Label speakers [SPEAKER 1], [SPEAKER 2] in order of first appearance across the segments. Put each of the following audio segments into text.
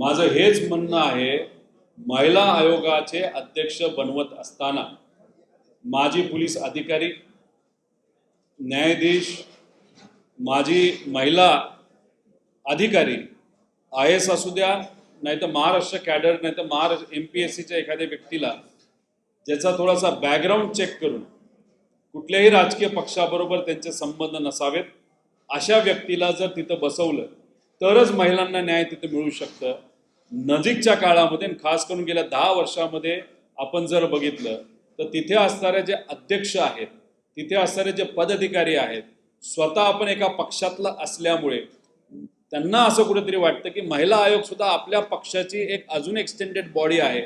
[SPEAKER 1] माझं हेच म्हणणं आहे महिला आयोगाचे अध्यक्ष बनवत असताना माजी पोलीस अधिकारी न्यायाधीश माजी महिला अधिकारी आय एस असू द्या नाही तर महाराष्ट्र कॅडर नाही तर महाराष्ट्र एम पी एस सीच्या एखाद्या व्यक्तीला ज्याचा थोडासा बॅकग्राऊंड चेक करून कुठल्याही राजकीय पक्षाबरोबर त्यांचे संबंध नसावेत अशा व्यक्तीला जर तिथं बसवलं तरच महिलांना न्याय तिथं मिळू शकतं. नजीकच्या काळामध्ये खास करून गेल्या दहा वर्षामध्ये आपण जर बघितलं तर तिथे असणारे जे अध्यक्ष आहेत तिथे असणारे जे पदाधिकारी आहेत स्वतः आपण एका पक्षातला असल्यामुळे त्यांना असं कुठेतरी वाटतं की महिला आयोग सुद्धा आपल्या पक्षाची एक अजून एक्सटेंडेड बॉडी आहे.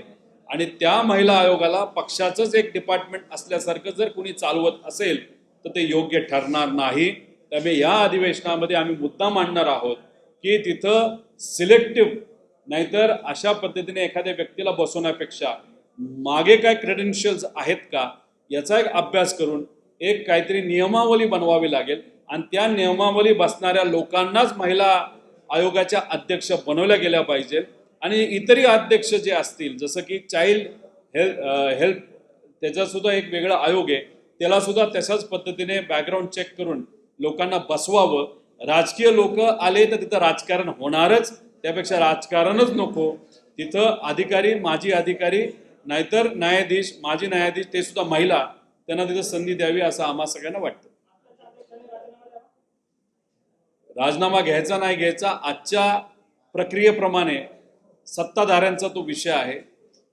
[SPEAKER 1] आणि त्या महिला आयोगाला पक्षाचंच एक डिपार्टमेंट असल्यासारखं जर कोणी चालवत असेल तर ते योग्य ठरणार नाही. त्यामुळे या अधिवेशनामध्ये आम्ही मुद्दा मांडणार आहोत की तिथं सिलेक्टिव्ह नाहीतर अशा पद्धतीने एखाद्या व्यक्तीला बसवण्यापेक्षा मागे काय क्रेडेन्शियल्स आहेत का याचा एक अभ्यास करून एक काहीतरी नियमावली बनवावी लागेल. आणि त्या नियमावली बसणाऱ्या लोकांनाच महिला आयोगाच्या अध्यक्ष बनवल्या गेल्या पाहिजे. आणि इतरही अध्यक्ष जे असतील जसं की चाइल्ड हेल्थ हेल्थ त्याचासुद्धा एक वेगळा आयोग आहे. त्यालासुद्धा तशाच पद्धतीने बॅकग्राऊंड चेक करून लोकांना बसवावं. राजकीय लोक आले तर तिथं राजकारण होणारच. त्यापेक्षा राजकारणच नको. तिथं अधिकारी माजी अधिकारी नाहीतर न्यायाधीश माजी न्यायाधीश ते सुद्धा महिला त्यांना तिथं संधी द्यावी असं आम्हा सगळ्यांना वाटतं. राजीनामा घ्यायचा नाही घ्यायचा आजच्या प्रक्रियेप्रमाणे सत्ताधाऱ्यांचा तो विषय आहे.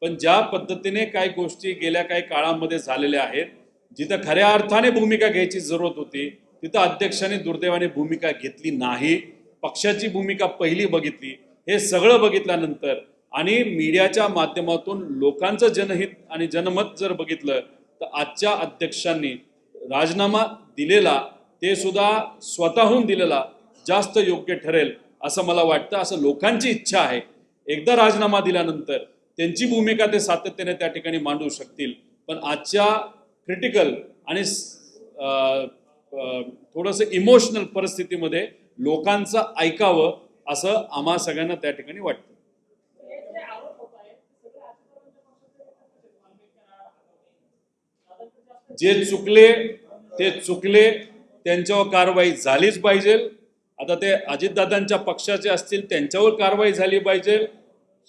[SPEAKER 1] पण ज्या पद्धतीने काही गोष्टी गेल्या काही काळामध्ये झालेल्या आहेत जिथं खऱ्या अर्थाने भूमिका घ्यायची जरूरत होती तिथं अध्यक्षाने दुर्दैवाने भूमिका घेतली नाही. पक्षाची भूमिका पहिली बघितली हे सगळं बघितल्यानंतर आणि मीडियाच्या माध्यमातून लोकांचं जनहित आणि जनमत जर बघितलं तर आजच्या अध्यक्षांनी राजीनामा दिलेला ते सुद्धा स्वतःहून दिलेला जास्त योग्य ठरेल असं मला वाटतं असं लोकांची इच्छा आहे. एकदा राजीनामा दिल्यानंतर त्यांची भूमिका ते सातत्याने त्या ठिकाणी मांडू शकतील. पण आजच्या क्रिटिकल आणि थोडंसं इमोशनल परिस्थितीमध्ये लोकांचं ऐकावं असं आम्हा सगळ्यांना त्या ठिकाणी वाटतं. जे चुकले ते चुकले त्यांच्यावर कारवाई झालीच पाहिजे. आता ते अजितदादांच्या पक्षाचे असतील त्यांच्यावर कारवाई झाली पाहिजे.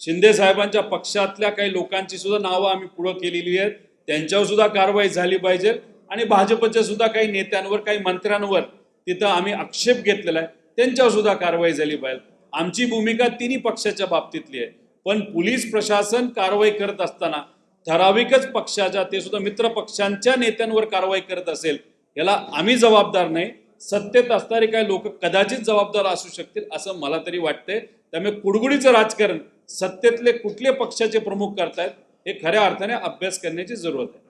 [SPEAKER 1] शिंदे साहेबांच्या पक्षातल्या काही लोकांची सुद्धा नावं आम्ही पुढं केलेली आहेत. त्यांच्यावर सुद्धा कारवाई झाली पाहिजे. आणि भाजपच्या सुद्धा काही नेत्यांवर काही मंत्र्यांवर तिथं आम्ही आक्षेप घेतलेला आहे. त्यांच्यावर सुद्धा कारवाई झाली पाहिजे. आमची भूमिका तिन्ही पक्षाच्या बाबतीतली आहे. पण पोलीस प्रशासन कारवाई करत असताना ठराविकच पक्षाच्या ते सुद्धा मित्र पक्षांच्या नेत्यांवर कारवाई करत असेल याला आम्ही जबाबदार नाही. सत्तेत असणारे काही लोक कदाचित जबाबदार असू शकतील असं मला तरी वाटतंय. त्यामुळे कुडगुडीचं राजकारण सत्तेतले कुठले पक्षाचे प्रमुख करतायत हे खऱ्या अर्थाने अभ्यास करण्याची जरूरत आहे.